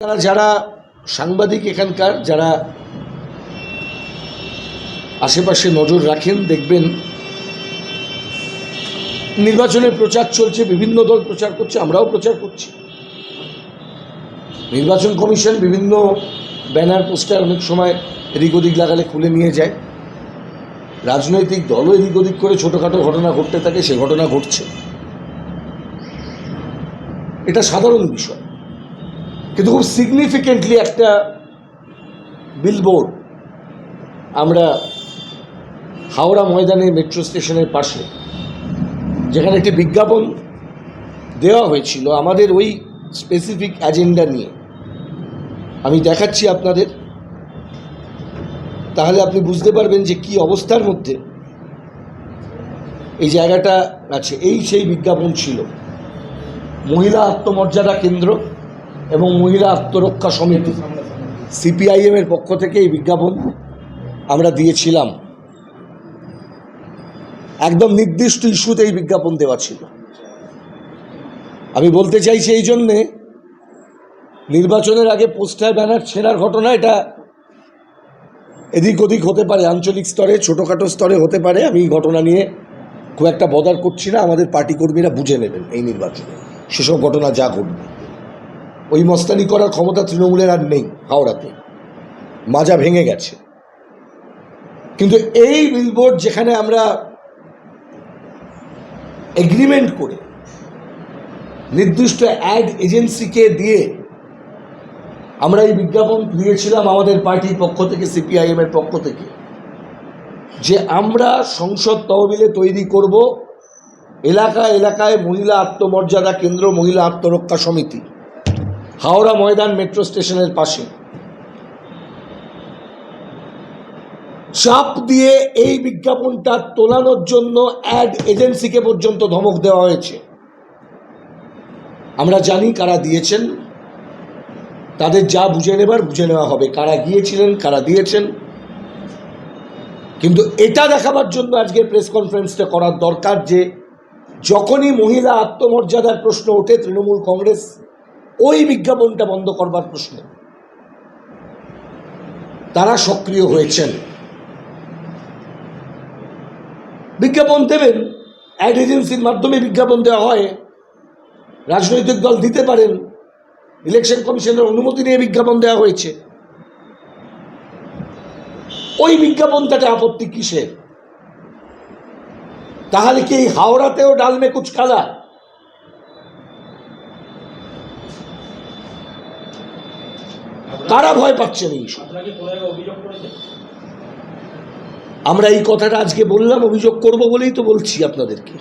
তারা যারা সাংবাদিক এখানকার, যারা আশেপাশে নজর রাখেন, দেখবেন নির্বাচনের প্রচার চলছে, বিভিন্ন দল প্রচার করছে, আমরাও প্রচার করছি। নির্বাচন কমিশন বিভিন্ন ব্যানার, পোস্টার অনেক সময় এদিক ওদিক লাগালে খুলে নিয়ে যায়। রাজনৈতিক দলও এদিক ওদিক করে ছোটোখাটো ঘটনা ঘটতে থাকে, সে ঘটনা ঘটছে। এটা সাধারণ বিষয়। কিন্তু খুব সিগনিফিকেন্টলি একটা বিলবোর্ড আমরা হাওড়া ময়দানে মেট্রো স্টেশনের পাশে, যেখানে একটি বিজ্ঞাপন দেওয়া হয়েছিল আমাদের ওই স্পেসিফিক অ্যাজেন্ডা নিয়ে। আমি দেখাচ্ছি আপনাদের। তাহলে আপনি বুঝতে পারবেন যে কি অবস্থার মধ্যে এই জায়গাটা আছে। এই সেই বিজ্ঞাপন ছিল। মহিলা আত্মমর্যাদা কেন্দ্র। এবং মহিলা আত্মরক্ষা সমিতি সিপিআইএমের পক্ষ থেকে এই বিজ্ঞাপন আমরা দিয়েছিলাম। একদম নির্দিষ্ট ইস্যুতে এই বিজ্ঞাপন দেওয়া ছিল। আমি বলতে চাইছি এই জন্যে, নির্বাচনের আগে পোস্টার, ব্যানার ছেঁড়ার ঘটনা এটা এদিক ওদিক হতে পারে, আঞ্চলিক স্তরে, ছোটোখাটো স্তরে হতে পারে। আমি এই ঘটনা নিয়ে খুব একটা বদার করছি না। আমাদের পার্টি কর্মীরা বুঝে নেবেন এই নির্বাচনে। সেসব ঘটনা যা ঘটবে। ওই মস্তানি করার ক্ষমতা তৃণমূলের আর নেই হাওড়াতে। মাজা ভেঙে গেছে। কিন্তু এই বিলবোর্ড যেখানে আমরা এগ্রিমেন্ট করে নির্দিষ্ট অ্যাড এজেন্সিকে দিয়ে আমরা এই বিজ্ঞাপন দিয়েছিলাম আমাদের পার্টির পক্ষ থেকে সিপিআইএম এর পক্ষ থেকে, যে আমরা সংসদ তহবিলে তৈরি করব এলাকা এলাকায় মহিলা আত্মমর্যাদা কেন্দ্র, মহিলা আত্মরক্ষা সমিতি। হাওড়া ময়দান মেট্রো স্টেশনের পাশে। চাপ দিয়ে এই বিজ্ঞাপনটা তোলানোর জন্য অ্যাড এজেন্সিকে পর্যন্ত ধমক দেওয়া হয়েছে। আমরা জানি কারা দিয়েছেন। তাদের যা বুঝে নেবার, বুঝে নেওয়া হবে। কারা গিয়েছিলেন, কারা দিয়েছেন। কিন্তু এটা দেখাবার জন্য আজকে প্রেস কনফারেন্সটা করার দরকার যে, যখনই মহিলা আত্মমর্যাদার প্রশ্ন ওঠে, তৃণমূল কংগ্রেস ওই বিজ্ঞাপনটা বন্ধ করবার প্রশ্ন। তারা সক্রিয় হয়েছেন। বিজ্ঞাপন দেবেন অ্যাড এজেন্সির মাধ্যমে বিজ্ঞাপন দেওয়া হয়। রাজনৈতিক দল দিতে পারেন ইলেকশন কমিশনের অনুমতি নিয়ে বিজ্ঞাপন দেওয়া হয়েছে। ওই বিজ্ঞাপনটাতে আপত্তি কিসের? তাহলে কি হাওড়াতেও ডালমে কুচকালা? কারা ভয় পাচ্ছেন এই করেছে আমরা এই কথাটা আজকে বললাম অভিযোগ করব বলেই তো বলছি আপনাদেরকে।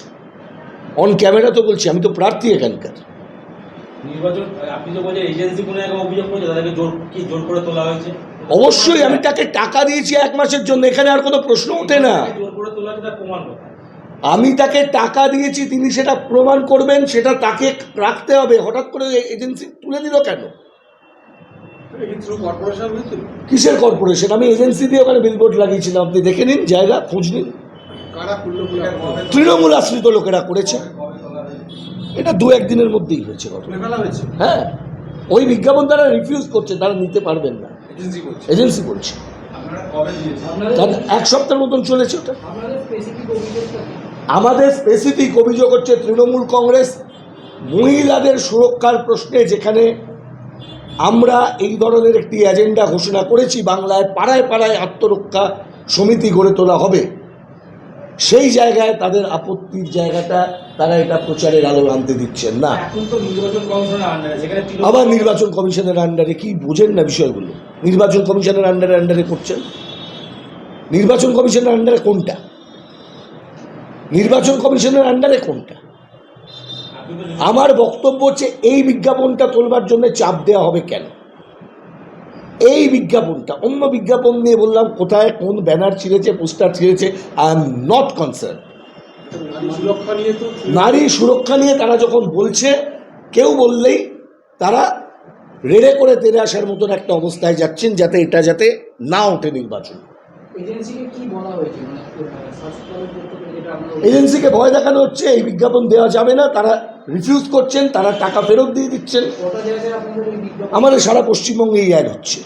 অন ক্যামেরা তো বলছি আমি তো প্রার্থী এখানকার। অবশ্যই আমি তাকে টাকা দিয়েছি এক মাসের জন্য এখানে আর কোনো প্রশ্ন ওঠে না। আমি তাকে টাকা দিয়েছি তিনি সেটা প্রমাণ করবেন সেটা তাকে রাখতে হবে। হঠাৎ করে এজেন্সি তুলে দিল কেন? কিসের কর্পোরেশন আমি এজেন্সি দিয়ে ওখানে বিলবোর্ড লাগিয়েছিলাম। আপনি দেখে নিন জায়গা খোঁজ নিন। তৃণমূল আশ্রিত লোকেরা করেছে। এটা দু একদিনের মধ্যেই হয়েছে হ্যাঁ। ওই বিজ্ঞাপন তারা রিফিউজ করছে তারা নিতে পারবেন না। এজেন্সি বলছে এক সপ্তাহের মতন চলেছে ওটা। আমাদের স্পেসিফিক অভিযোগ হচ্ছে তৃণমূল কংগ্রেস মহিলাদের সুরক্ষার প্রশ্নে যেখানে আমরা এই ধরনের একটি এজেন্ডা ঘোষণা করেছি বাংলায় পাড়ায় পাড়ায় আত্মরক্ষা সমিতি গড়ে তোলা হবে। সেই জায়গায় তাদের আপত্তির জায়গাটা তারা এটা প্রচারের আলো আনতে দিচ্ছেন না? আবার নির্বাচন কমিশনের আন্ডারে কি বোঝেন না বিষয়গুলো? নির্বাচন কমিশনের আন্ডারে আন্ডারে করছেন? নির্বাচন কমিশনের আন্ডারে কোনটা? নির্বাচন কমিশনের আন্ডারে কোনটা? আমার বক্তব্য হচ্ছে এই বিজ্ঞাপনটা তোলবার জন্য চাপ দেওয়া হবে কেন? এই বিজ্ঞাপনটা অন্য বিজ্ঞাপন নিয়ে বললাম কোথায় কোন ব্যানার ছিঁড়েছে পোস্টার ছিঁড়েছে আই এম নট কনসার্ন নারী সুরক্ষা নিয়ে তারা যখন বলছে কেউ বললেই তারা রেড়ে করে তেরে আসার মতন একটা অবস্থায় যাচ্ছেন যাতে এটা যাতে না ওঠে নির্বাচন। এজেন্সিকে মানে এজেন্সিকে ভয় দেখানো হচ্ছে এই বিজ্ঞাপন দেওয়া যাবে না তারা রিফিউজ করছেন তারা টাকা ফেরত দিয়ে দিচ্ছেন। আমাদের সারা পশ্চিমবঙ্গে এই অ্যাড হচ্ছে।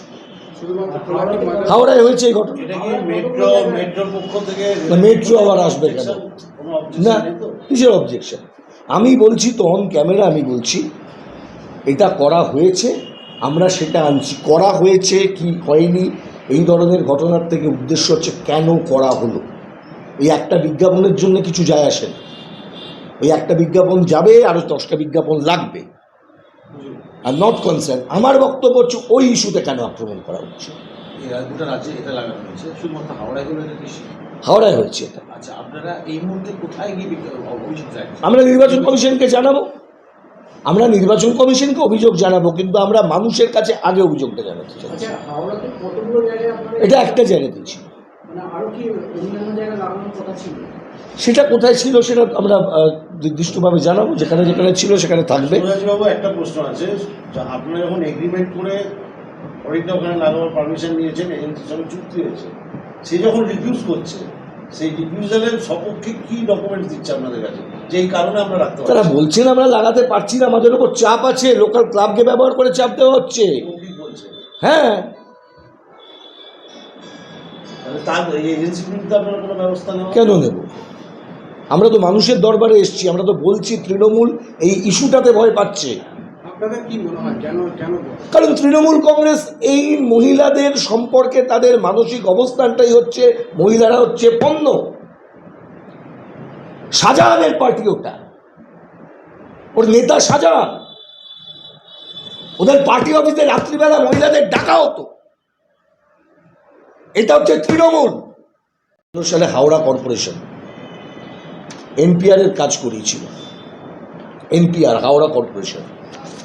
হাওড়ায় হয়েছে এই ঘটনা। মেট্রো আবার আসবে কেন? না কিসের অবজেকশন আমি বলছি তো অন ক্যামেরা আমি বলছি এটা করা হয়েছে আমরা সেটা আনছি। করা হয়েছে কি হয়নি? এই ধরনের ঘটনার থেকে উদ্দেশ্য হচ্ছে কেন করা হলো? এই একটা বিজ্ঞাপনের জন্য কিছু যায় আসে না। ওই একটা বিজ্ঞাপন যাবে আরও দশটা বিজ্ঞাপন লাগবে। আর নট কনসার্ন আমার বক্তব্য হচ্ছে ওই ইস্যুতে কেন আক্রমণ করা হচ্ছে? এই গোটা রাজ্যে এটা লাগানো হয়েছে শুধুমাত্র হাওড়ায় হয়েছে এটা। আচ্ছা এই মুহূর্তে কোথায় গিয়ে বিজ্ঞ- অভিযোগ রাখছেন আমরা নির্বাচন কমিশনকে জানাব। আমরা নির্বাচন কমিশনকে অভিযোগ জানাব কিন্তু আমরা মানুষের কাছে আগে অভিযোগটা জানাতে চাই। আচ্ছা এটা একটা জায়গা দিয়েছি সেটা কোথায় ছিল সেটা আমরা নির্দিষ্টভাবে জানাব। যেখানে যেখানে ছিল সেখানে থাকবে। বাবু একটা প্রশ্ন আছে। যে আপনারা যখন এগ্রিমেন্ট করে অনেকটা ওখানে লাগানোর পারমিশন নিয়েছেন এজেন্সির সঙ্গে চুক্তি হয়েছে সে যখন রিফিউজ করছে সেই রিফিউজালের সপক্ষে কি ডকুমেন্টস দিচ্ছে আপনাদের কাছে? যেই কারণে আমরা রাখতে তারা বলছেন আমরা লাগাতে পারছি না আমাদের উপর চাপ আছে লোকাল ক্লাবকে ব্যবহার করে চাপ দেওয়া হচ্ছে হ্যাঁ। তার এজেন্সির বিরুদ্ধে আপনারা কোনো ব্যবস্থা নেওয়া কেন নেব? আমরা তো মানুষের দরবারে এসেছি আমরা তো বলছি তৃণমূল এই ইস্যুটাতে ভয় পাচ্ছে? কারণ তৃণমূল কংগ্রেস এই মহিলাদের সম্পর্কে তাদের মানসিক অবস্থানটাই হচ্ছে মহিলারা হচ্ছে পণ্য। শাহজাহানের পার্টি ওটা। ওর নেতা শাহজাহান। ওদের পার্টি অফিসে রাত্রিবেলা মহিলাদের ডাকা হতো। এটা হচ্ছে তৃণমূল। সালে হাওড়া কর্পোরেশন। এনপিআর এর কাজ করিয়েছিল এনপিআর, হাওড়া কর্পোরেশন।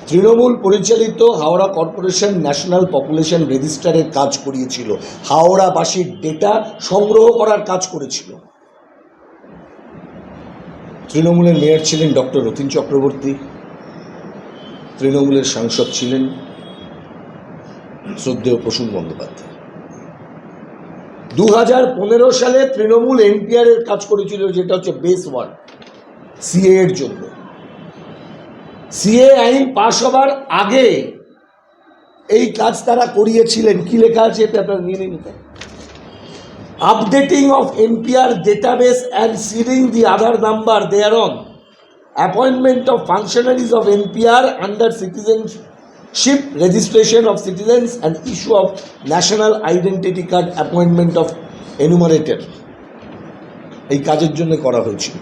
তৃণমূল পরিচালিত হাওড়া কর্পোরেশন ন্যাশনাল পপুলেশন রেজিস্টারের কাজ করিয়েছিল। হাওড়াবাসীর ডেটা সংগ্রহ করার কাজ করেছিল। তৃণমূলের মেয়র ছিলেন ডক্টর রতিন চক্রবর্তী। তৃণমূলের সাংসদ ছিলেন শ্রদ্ধেয় প্রসূন বন্দ্যোপাধ্যায়। দু সালে তৃণমূল এনপিআর এর কাজ করেছিল যেটা হচ্ছে বেস ওয়ান সিএ এর জন্য। সিএ আইন পাশ হবার আগে এই কাজ তারা করিয়েছিলেন। কি লেখা আছে এটা আপনারা নিয়ে নিন updating of NPR database and seeding the Aadhaar number there on appointment of functionaries of NPR under citizenship registration of citizens and issue of national identity card appointment of enumerated এই কাজের জন্য করা হয়েছিল।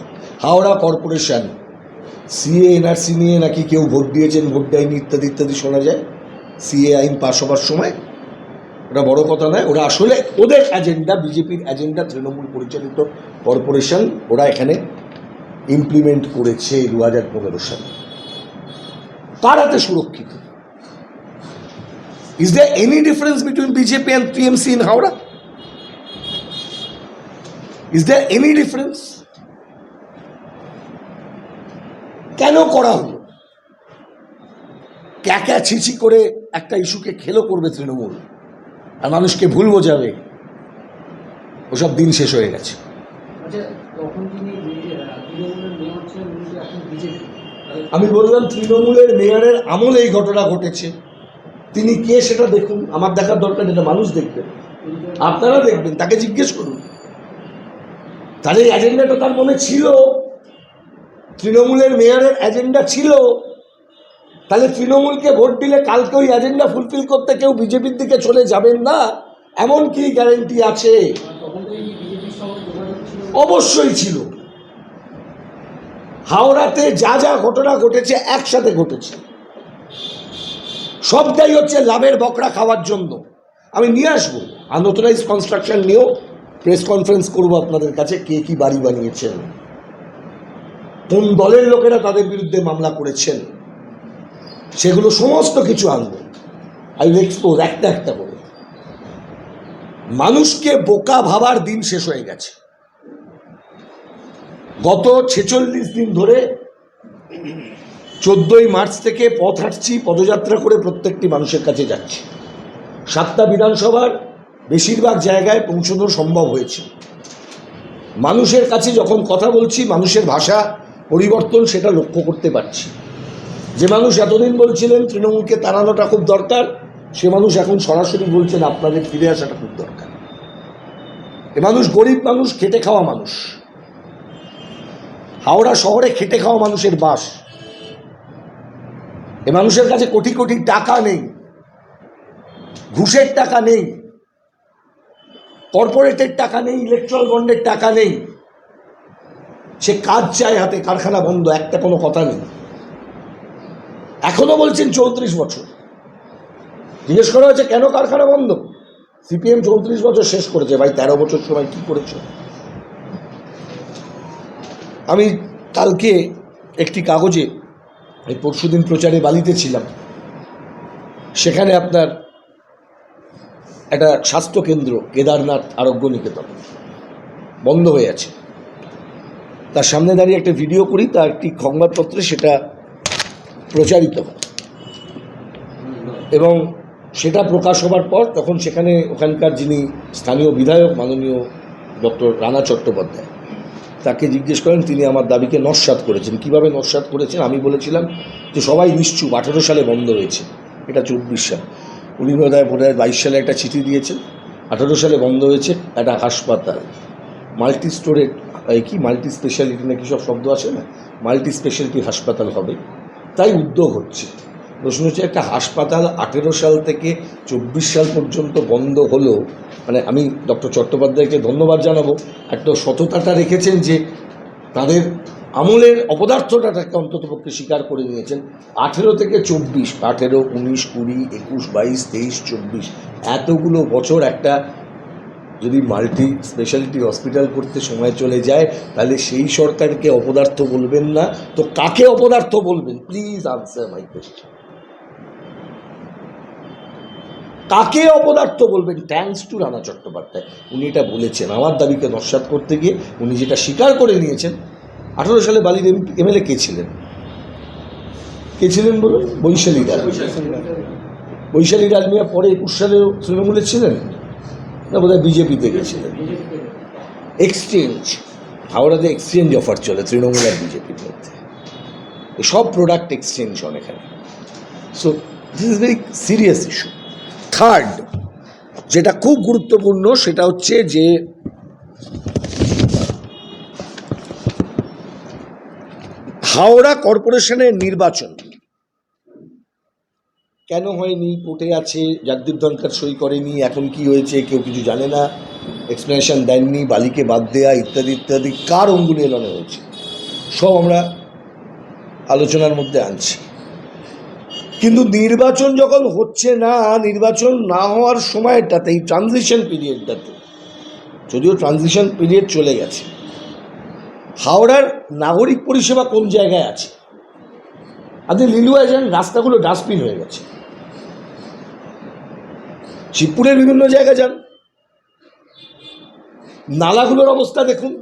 হাওড়া কর্পোরেশন সিএ এনআরসি নিয়ে নাকি কেউ vote দিয়েছেন, vote দেয়নি, ইত্যাদি ইত্যাদি শোনা যায়। সিএ আইন পাশ হবার সময়। ওটা বড় কথা নয়, ওরা আসলে ওদের এজেন্ডা বিজেপির এজেন্ডা তৃণমূল পরিচালিত কর্পোরেশন, ওরা এখানে ইমপ্লিমেন্ট করেছে দু হাজার পনেরো সালে। কার হাতে সুরক্ষিত? Is there any difference between BJP and TMC in Howrah is there any difference কেন করা হলো? ক্যাকা ছিচি করে একটা ইস্যুকে খেলো করবে তৃণমূল? আর মানুষকে ভুল বোঝাবে? ওসব দিন শেষ হয়ে গেছে। আচ্ছা আমি বললাম তৃণমূলের মেয়রের আমলে এই ঘটনা ঘটেছে। তিনি কে সেটা দেখুন, আমার দেখার দরকার এটা মানুষ দেখবেন আপনারা দেখবেন, তাকে জিজ্ঞেস করুন। তাহলে এই এজেন্ডাটা তার মনে ছিল, তৃণমূলের মেয়রের এজেন্ডা ছিল। তাহলে তৃণমূলকে ভোট দিলে কালকে ওই এজেন্ডা ফুলফিল করতে কেউ বিজেপির দিকে চলে যাবেন না? এমন কি গ্যারেন্টি আছে? অবশ্যই ছিল। হাওড়াতে যা যা ঘটনা ঘটেছে, একসাথে ঘটেছে। সবটাই হচ্ছে লাভের বকরা খাওয়ার জন্য। আমি নিয়ে আসব। আর আনঅথরাইজ কনস্ট্রাকশন নিয়েও প্রেস কনফারেন্স করব আপনাদের কাছে, কে কি বাড়ি বানিয়েছেন। কোন দলের লোকেরা তাদের বিরুদ্ধে মামলা করেছেন। সেগুলো সমস্ত কিছু আনব। আই এক্সপোজ একটা একটা করে। মানুষকে বোকা ভাবার দিন শেষ হয়ে গেছে। গত ছেচল্লিশ দিন ধরে চোদ্দোই মার্চ থেকে পথ হাঁটছি, পদযাত্রা করে প্রত্যেকটি মানুষের কাছে যাচ্ছি। সাতটা বিধানসভার বেশিরভাগ জায়গায় পৌঁছানো সম্ভব হয়েছে। মানুষের কাছে যখন কথা বলছি, মানুষের ভাষা পরিবর্তন সেটা লক্ষ্য করতে পারছি। যে মানুষ এতদিন বলছিলেন, তৃণমূলকে তাড়ানোটা খুব দরকার সে মানুষ এখন সরাসরি বলছেন, আপনাদের ফিরে আসাটা খুব দরকার এ মানুষ গরিব মানুষ, খেটে খাওয়া মানুষ। হাওড়া শহরে খেটে খাওয়া মানুষের বাস। এ মানুষের কাছে কোটি কোটি টাকা নেই। ঘুষের টাকা নেই। কর্পোরেটের টাকা নেই, ইলেকট্রাল বন্ডের টাকা নেই। সে কাজ চায় হাতে, কারখানা বন্ধ, একটা কোনো কথা নেই। এখনও বলছেন চৌত্রিশ বছর। জিজ্ঞেস করা হয়েছে, কেন কারখানা বন্ধ? সিপিএম চৌত্রিশ বছর শেষ করেছে। ভাই, তেরো বছর সময় কি করেছে? আমি কালকে একটি কাগজে এই পরশুদিন প্রচারে বালিতে ছিলাম। সেখানে আপনার একটা স্বাস্থ্যকেন্দ্র কেদারনাথ আরোগ্য নিকেতন, বন্ধ হয়ে আছে। তার সামনে দাঁড়িয়ে একটা ভিডিও করি, তার একটি সংবাদপত্রে সেটা প্রচারিত হয়। এবং সেটা প্রকাশ হবার পর তখন সেখানে ওখানকার যিনি স্থানীয় বিধায়ক, মাননীয় ডক্টর রানা চট্টোপাধ্যায় তাকে জিজ্ঞেস করেন, তিনি আমার দাবিকে নস্বাত করেছেন। কীভাবে নস্বাত করেছেন? আমি বলেছিলাম যে সবাই নিশ্চুপ, আঠেরো সালে বন্ধ হয়েছে। এটা চব্বিশ সাল। উনি বোধ হয় বোধ হয় বাইশ সালে একটা চিঠি দিয়েছেন। আঠেরো সালে বন্ধ হয়েছে একটা হাসপাতাল। মাল্টি স্টোরেড কি মাল্টি স্পেশালিটি নাকি সব শব্দ আছে না? মাল্টি স্পেশালিটি হাসপাতাল হবে। তাই উদ্যোগ হচ্ছে। প্রশ্ন হচ্ছে, একটা হাসপাতাল আঠেরো সাল থেকে চব্বিশ সাল পর্যন্ত বন্ধ হলো মানে আমি ডক্টর চট্টোপাধ্যায়কে ধন্যবাদ জানাব। একটা সততাটা রেখেছেন যে তাদের আমলের অপদার্থটাকে অন্ততপক্ষে স্বীকার করে নিয়েছেন। আঠেরো থেকে চব্বিশ, আঠেরো, উনিশ, কুড়ি, একুশ, বাইশ, তেইশ, চব্বিশ, এতগুলো বছর একটা যদি মাল্টি স্পেশালিটি হসপিটাল করতে সময় চলে যায়, তাহলে সেই সরকারকে অপদার্থ বলবেন না। তো কাকে অপদার্থ বলবেন? Please answer my question. কাকে অপদার্থ বলবেন? Thanks to Rana Chattopadhyay. উনি এটা বলেছেন। আমার দাবিকে নস্বাত করতে গিয়ে উনি যেটা স্বীকার করে নিয়েছেন, আঠারো সালে বালির এমএলএ কে ছিলেন? কে ছিলেন বলুন? বৈশালী ডাল বৈশালী ডালমিয়া পরে একুশ সালেও তৃণমূলে ছিলেন? না, বোধহয় বিজেপিতে গেছিলেন। এক্সচেঞ্জ হাওড়াতে এক্সচেঞ্জ অফার চলে তৃণমূল আর বিজেপির মধ্যে। সব প্রোডাক্ট এক্সচেঞ্জ হয় এখানে। So this is very serious issue third যেটা খুব গুরুত্বপূর্ণ, সেটা হচ্ছে যে হাওড়া কর্পোরেশনের নির্বাচন কেন হয়নি? কোর্টে আছে, জগদীপ ধনকর সই করেনি, এখন কি হয়েছে কেউ কিছু জানে না এক্সপ্লেনেশন দেননি, বালিকে বাদ দেয়া, ইত্যাদি ইত্যাদি, কার অঙ্গুলি এলানো হয়েছে? সব আমরা আলোচনার মধ্যে আনছি। কিন্তু নির্বাচন যখন হচ্ছে না, নির্বাচন না হওয়ার সময়টাতে এই ট্রানজিশন পিরিয়ডটাতে যদিও ট্রানজিশন পিরিয়ড চলে গেছে, হাওড়ার নাগরিক পরিষেবা কোন জায়গায় আছে? আপনি লিলুয়ায় যান, রাস্তাগুলো ডাস্টবিন হয়ে গেছে। শিবপুরের বিভিন্ন জায়গায় যান। নালাগুলোর অবস্থা দেখুন।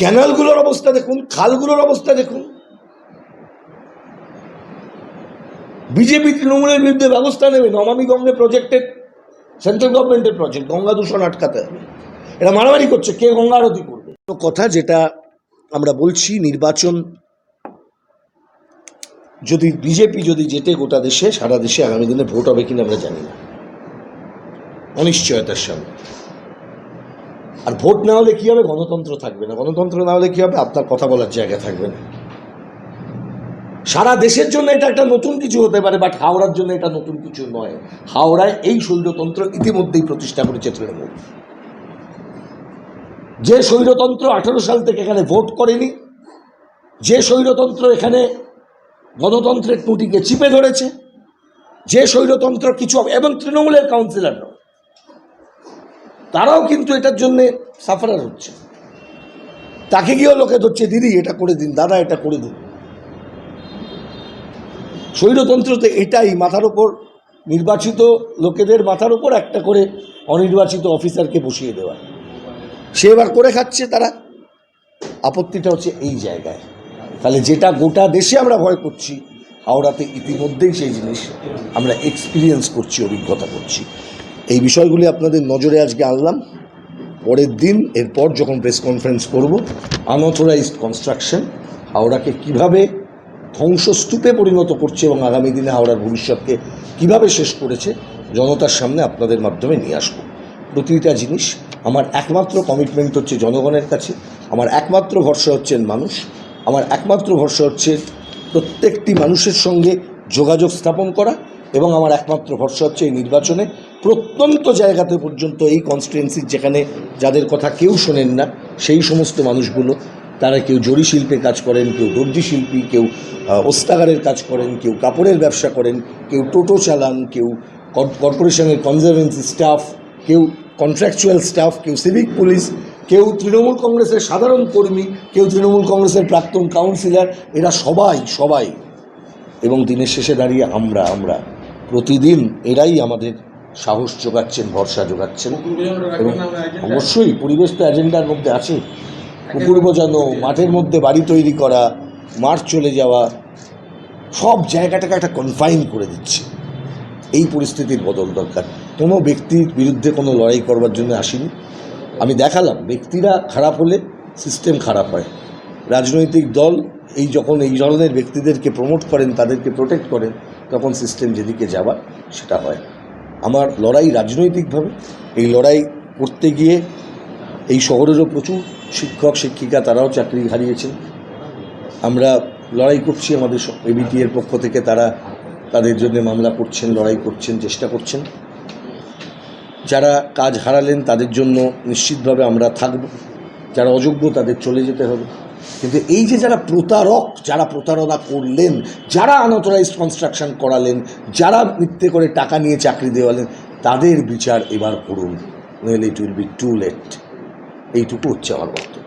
ক্যানালগুলোর অবস্থা দেখুন, খালগুলোর অবস্থা দেখুন। বিজেপি তৃণমূলের বিরুদ্ধে ব্যবস্থা নেবে, নমামি গঙ্গে প্রজেক্টের সেন্ট্রাল গভর্নমেন্টের প্রজেক্ট গঙ্গা দূষণ আটকাতে হবে। এরা মারামারি করছে, কে গঙ্গা আরতি করবে? কথা যেটা আমরা বলছি, নির্বাচন যদি বিজেপি যদি জেতে গোটা দেশে, সারা দেশে আগামী দিনে ভোট হবে কিনা আমরা জানি না। অনিশ্চয়তার সামনে আর ভোট না হলে কি হবে? গণতন্ত্র থাকবে না। গণতন্ত্র না হলে কি হবে? আপনার কথা বলার জায়গা থাকবে না। সারা দেশের জন্য এটা একটা নতুন কিছু হতে পারে বাট হাওড়ার জন্য এটা নতুন কিছু নয়। হাওড়ায় এই স্বৈরতন্ত্র ইতিমধ্যেই প্রতিষ্ঠা করেছে তৃণমূল। যে স্বৈরতন্ত্র আঠেরো সাল থেকে এখানে ভোট করেনি, যে স্বৈরতন্ত্র এখানে গণতন্ত্রের টুটিকে চিপে ধরেছে, যে স্বৈরতন্ত্র কিছু এবং তৃণমূলের কাউন্সিলররা তারাও কিন্তু এটার জন্যে সাফারার হচ্ছে। তাকে গিয়েও লোকে ধরছে, দিদি, এটা করে দিন, দাদা, এটা করে দিন। স্বৈরতন্ত্রতে এটাই মাথার ওপর নির্বাচিত লোকেদের মাথার ওপর একটা করে অনির্বাচিত অফিসারকে বসিয়ে দেওয়া। সে এবার করে খাচ্ছে তারা। আপত্তিটা হচ্ছে এই জায়গায়। তাহলে যেটা গোটা দেশে আমরা ভয় করছি, হাওড়াতে ইতিমধ্যেই সেই জিনিস আমরা এক্সপিরিয়েন্স করছি, অভিজ্ঞতা করছি। এই বিষয়গুলি আপনাদের নজরে আজকে আনলাম। পরের দিন, এরপর যখন প্রেস কনফারেন্স করব আনঅথরাইজড কনস্ট্রাকশন হাওড়াকে কীভাবে ধ্বংসস্তূপে পরিণত করছে এবং আগামী দিনে হাওড়ার ভবিষ্যৎকে কীভাবে শেষ করেছে, জনতার সামনে আপনাদের মাধ্যমে নিয়ে আসব। প্রতিটা জিনিস আমার একমাত্র কমিটমেন্ট হচ্ছে জনগণের কাছে, আমার একমাত্র ভরসা হচ্ছেন মানুষ, আমার একমাত্র ভরসা হচ্ছে প্রত্যেকটি মানুষের সঙ্গে যোগাযোগ স্থাপন করা এবং আমার একমাত্র ভরসা হচ্ছে এই নির্বাচনে প্রত্যন্ত জায়গাতে পর্যন্ত এই কনস্টিটুয়েন্সির যেখানে যাদের কথা কেউ শোনেন না, সেই সমস্ত মানুষগুলো, তারা কেউ জরি শিল্পে কাজ করেন, কেউ দর্জি শিল্পী, কেউ ওস্তাগারের কাজ করেন, কেউ কাপড়ের ব্যবসা করেন, কেউ টোটো চালান, কেউ কর্পোরেশনের কনজারভেন্সি স্টাফ কেউ কন্ট্রাকচুয়াল স্টাফ কেউ সিভিক পুলিশ কেউ তৃণমূল কংগ্রেসের সাধারণ কর্মী, কেউ তৃণমূল কংগ্রেসের প্রাক্তন কাউন্সিলর এরা সবাই সবাই। এবং দিনের শেষে দাঁড়িয়ে আমরা আমরা প্রতিদিন এরাই আমাদের সাহস যোগাচ্ছেন, ভরসা যোগাচ্ছেন। এবং অবশ্যই পরিবেশ তো এজেন্ডার মধ্যে আছে। পুকুর বোঝানো, মাঠের মধ্যে বাড়ি তৈরি করা, মাঠ চলে যাওয়া, সব জায়গাটাকে একটা কনফাইন করে দিচ্ছে। এই পরিস্থিতির বদল দরকার। কোনো ব্যক্তির বিরুদ্ধে কোনো লড়াই করবার জন্য আসিনি। আমি দেখালাম, ব্যক্তিরা খারাপ হলে সিস্টেম খারাপ হয়। রাজনৈতিক দল এই যখন এই ধরনের ব্যক্তিদেরকে প্রমোট করেন, তাদেরকে প্রোটেক্ট করেন তখন সিস্টেম যেদিকে যাবার, সেটা হয়। আমার লড়াই রাজনৈতিকভাবে, এই লড়াই করতে গিয়ে এই শহরেরও প্রচুর শিক্ষক, শিক্ষিকা তারাও চাকরি হারিয়েছেন। আমরা লড়াই করছি আমাদের এবিটি এর পক্ষ থেকে, তারা তাদের জন্য মামলা করছেন, লড়াই করছেন, চেষ্টা করছেন। যারা কাজ হারালেন, তাদের জন্য নিশ্চিতভাবে আমরা থাকব। যারা অযোগ্য, তাদের চলে যেতে হবে। কিন্তু এই যে যারা প্রতারক, যারা প্রতারণা করলেন, যারা আনঅথরাইজড কনস্ট্রাকশন করালেন, যারা মিথ্যে করে টাকা নিয়ে চাকরি দেওয়ালেন, তাদের বিচার এবার করুন। নইলে it will be too late এইটুকু হচ্ছে আমার বক্তব্য।